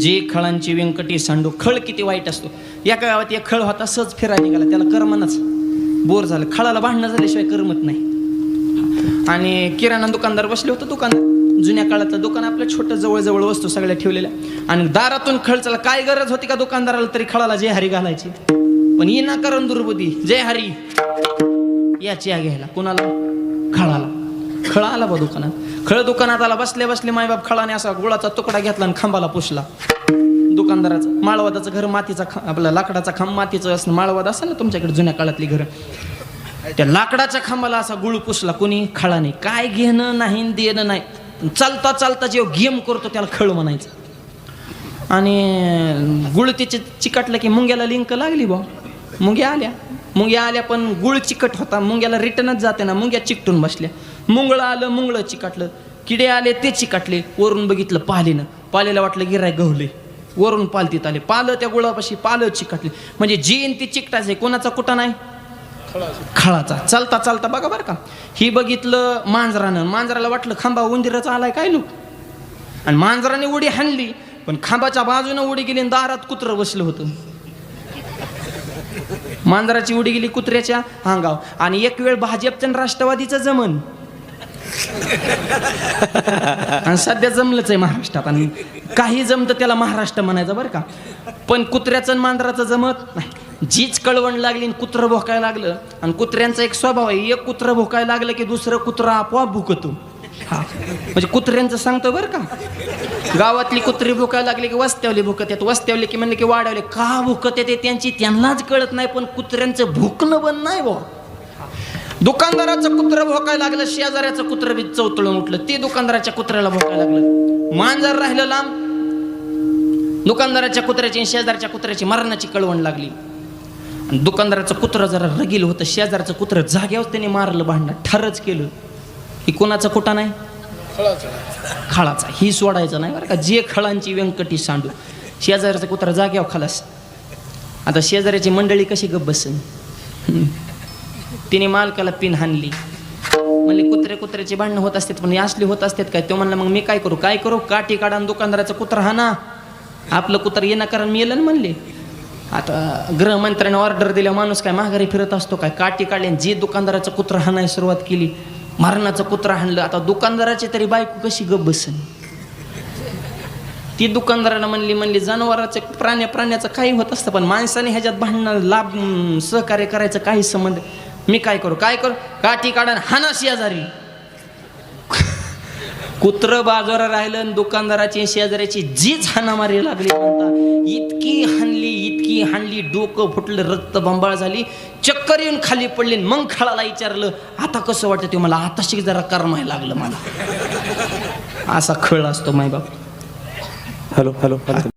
जे खळांची व्यंकटी सांडू खळ किती वाईट असतो. एका गावात एक खळ होता सहज फिरायला निघाला. त्याला करमनच. बोर झालं. खळाला भांडणं झाल्याशिवाय करमत नाही. आणि किराणा दुकानदार बसले होते दुकानदार जुन्या काळातलं दुकान आपल्या छोटं जवळजवळ वस्तू सगळ्या ठेवलेल्या. आणि दारातून खळचाला काय गरज होती का दुकानदाराला तरी खळाला जय हरी घालायची? पण ये ना करण दुर्बुद्धी. जय हरी याची या घ्यायला. कोणाला? खळाला. खळा आला बा दुकानात. खळ दुकानात आला बसले बसले मायबाप खळाने असा गुळाचा तुकडा घेतला आणि खांबाला पुसला. दुकानदाराचं माळवादाचं घर मातीचा आपला लाकडाचा खांब मातीचं असं माळवाद असेल ना तुमच्याकडे जुन्या काळातली घरं? त्या लाकडाच्या खांबाला असा गुळ पुसला कोणी? खळाने. काय घेणं नाही देणं नाही. चालता चालता जेव्हा गेम करतो त्याला खळ म्हणायचं. आणि गुळ तिचे चिकटलं की मुंग्याला लिंक लागली बा. मुंग्या आल्या. मुंग्या आल्या पण गुळ चिकट होता. मुंग्याला रिटर्नच जाते ना. मुंग्या चिकटून बसल्या. मुंगळं आलं मुंगळं चिकाटलं. किडे आले ते चिकाटले. वरून बघितलं पालेनं पालेला वाटलं गिराय गवले. वरून पालतीत आले. पालं त्या गुळापाशी पालं चिकटले. म्हणजे जीन ती चिकटाचे कोणाचा कुठं नाही? खळाचा. चालता चालता बघा बरं का. ही बघितलं मांजरानं. मांजराला वाटलं खांबा उंदीराचा आलाय काय लोक आणि मांजराने उडी हाणली पण खांबाच्या बाजूने उडी गेली आणि दारात कुत्रं बसलं होतं. मांजराची उडी गेली कुत्र्याच्या हांगाव आणि एक वेळ भाजपचं आणि राष्ट्रवादीचं जमन. आणि सध्या जमलंच आहे महाराष्ट्रात आणि काही जमतं त्याला महाराष्ट्र म्हणायचं बरं का. पण कुत्र्याचं आणि मांजराचं जमत नाही. जीच कळवण लागली आणि कुत्रं भोकायला लागलं आणि कुत्र्यांचा एक स्वभाव आहे एक कुत्रं भोकायला लागलं की दुसरं कुत्रं आपोआप भुकतो. हा. म्हणजे कुत्र्यांचं सांगतो बरं का. गावातली कुत्री भुकायला लागली की वस्त्यावली भुकत येत वस्त्यावली की म्हणले की वाढवले. का भुकत येते त्यांची त्यांनाच कळत नाही पण कुत्र्यांचं भुकणं बंद नाही बुवा. दुकानदाराचं कुत्र भोकायला लागलं शेजाऱ्याचं कुत्र बी चौतळून उठलं. ते दुकानदाराच्या कुत्र्याला भोकायला लागलं. मांजर राहिलं लांब. दुकानदाराच्या कुत्र्याची शेजारच्या कुत्र्याची मरणाची कळवण लागली. दुकानदाराचं कुत्र जरा रगील होतं शेजारचं कुत्र जाग्यावर त्याने मारलं भांडणं. ठरच केलं. की कोणाचा कुठा नाही? खळाचा. ही सोडायचं नाही बरं का. जे खळांची व्यंकटी सांडू शेजाऱ्याचा कुत्र जाग्यावर खालास. आता शेजाऱ्याची मंडळी कशी गप्प बसन? तिने मालकाला पिन हाणली. म्हणले कुत्रे कुत्र्याची भांडणं होत असतात पण असली होत असतात काय? तो म्हणला मग मी काय करू? काय करू? काठी काढा दुकानदाराचा कुत्रा हाना. आपलं कुत्र येणं कारण मी येलं ना म्हणले. आता गृहमंत्र्याने ऑर्डर दिल्या माणूस काय माघारी फिरत असतो काय? काठी काढली जे दुकानदाराचं कुत्र हाणायला सुरुवात केली मरणाचं कुत्र हाणलं. आता दुकानदाराची तरी बायको कशी गप बसन? ती दुकानदाराला म्हणली म्हणली जनावराचं प्राण्या प्राण्याचं काही होत असतं पण माणसाने ह्याच्यात भांडणं लाभ सहकार्य करायचं काही संबंध मी काय करू? काय करू? काठी काढा आणि आजारी शेजारी. कुत्र बाजार राहिलं आणि दुकानदाराची शेजाऱ्याची जीच हाणामारी लागली. म्हणता इतकी हाणली इतकी हाणली डोकं फुटलं रक्त बंबाळ झाली. चक्कर येऊन खाली पडली मग खळाला विचारलं आता कसं वाटतं ते मला? आता शिक जरा करमायला लागलं मला. असा खळ असतो मायबाप. बाप हॅलो हॅलो.